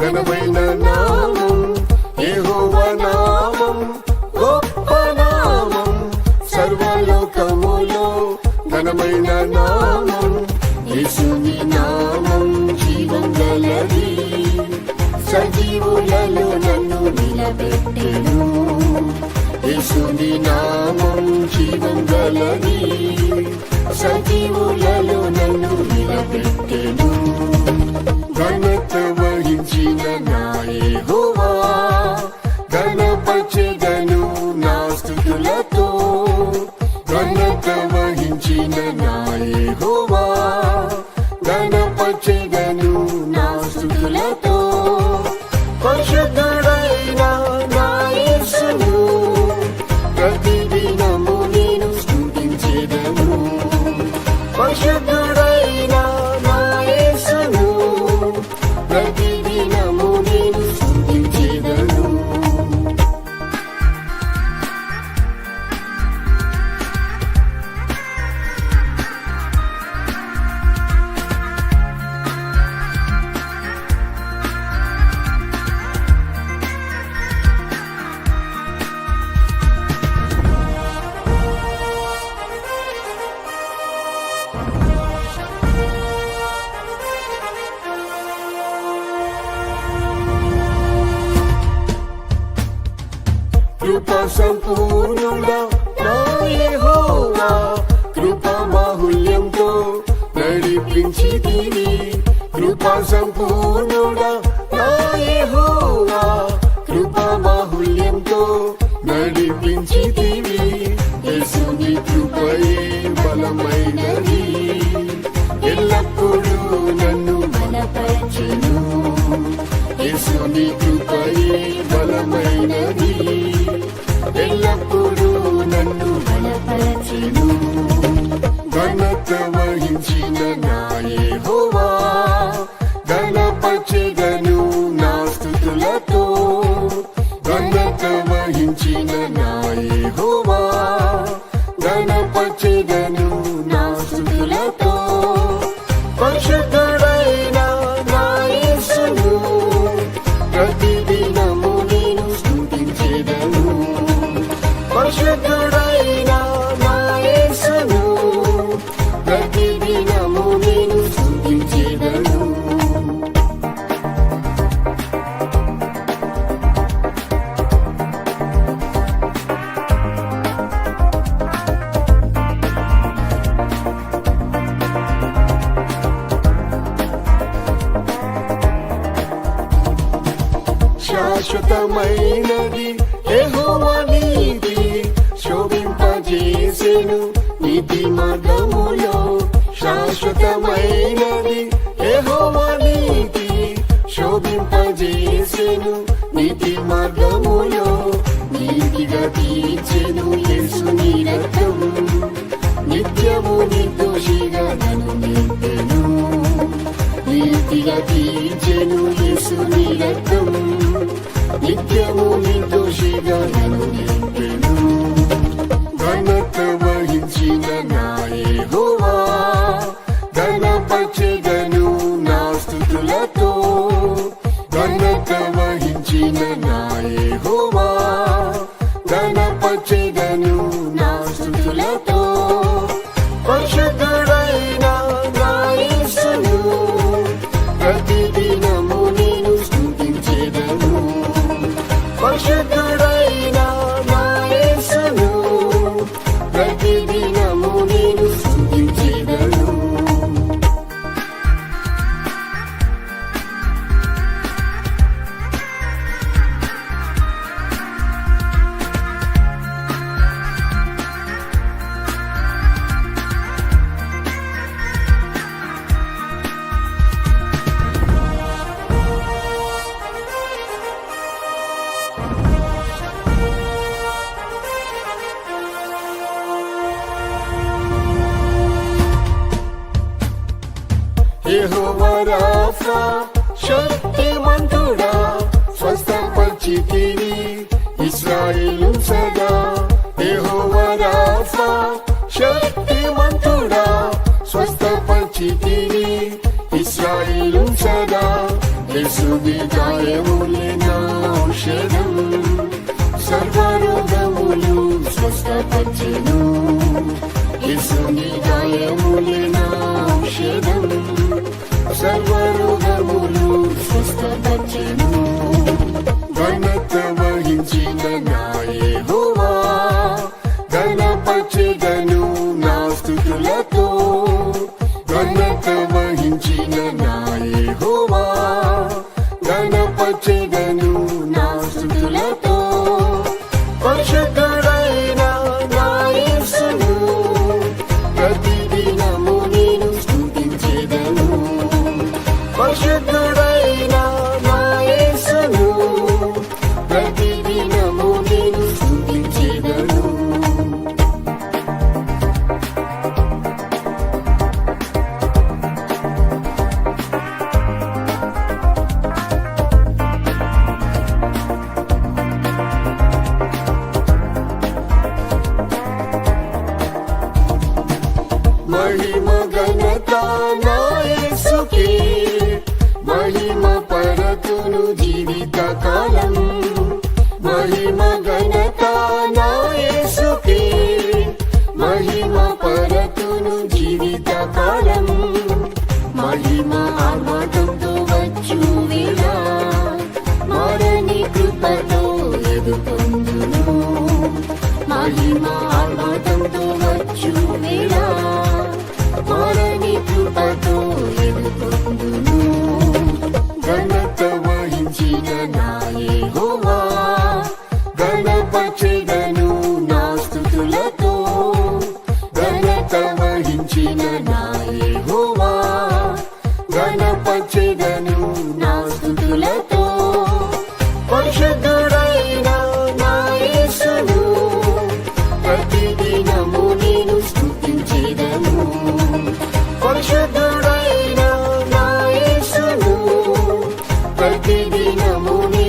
ఘనమైన నామం యెహోవా నామం గొప్ప నామం సర్వలోకములో ఘనమైన నామం యేసుని నామం జీవం గలది. సజీవులలో నన్ను నిలబెట్టెను. యేసుని నామం జీవం గలది. సజీవులలో నడిపించితివి కృపా సంపూర్ణుడా నా యెహోవా. కృప మాహుల్యంతో నడిపించితివి యేసుని కృపయే బలమైనది. నా యెహోవా శాశ్వతమైనది. యెహోవా నీతి శోభింపజేసెను. నీతి మార్గములో శాశ్వతమైనది. యెహోవా నీతి శోభింపజేసెను. నీతి మార్గములో నీతిగా తీర్చెను యేసుని రక్తం నిత్యము నిర్దోషిగా నన్ను నింపెను. నీతిగా తీర్చెను యేసుని రక్తం నా స్తుతులతో పరిశుద్ధుడైన రాఫా శక్తిమంతుడా స్వస్థపరిచితివి ఇస్రాయేలు సదా. యెహోవా రాఫా శక్తిమంతుడా స్వస్థపరిచితివి ఇస్రాయేలు సదా. యేసుని గాయములే నా ఔషధం సర్వరోగములు స్వస్థపరిచెను యేసుని గాయములే నా ఔషధం సర్వరోగములు స్వస్థపరిచెను ఘనత వహించిన నా ఘనపరచెదను నా స్తుతులతో ఘనత వహించిన నా ఘనపరచెదను నా స్తుతులతో పరిశుద్ధుడైన ఘనత నా మహిమ పరతును జీవిత కాలం. మహిమ ఘనత నా మహిమ పరతును జీవిత కాలం. ఘనపరచెదను నా స్థుతులతో. పరిశుద్ధుడైన నా యేసును ప్రతిదినము నేను స్తుతించెదను పరిశుద్ధుడైన నా యేసును ప్రతిదినము నేను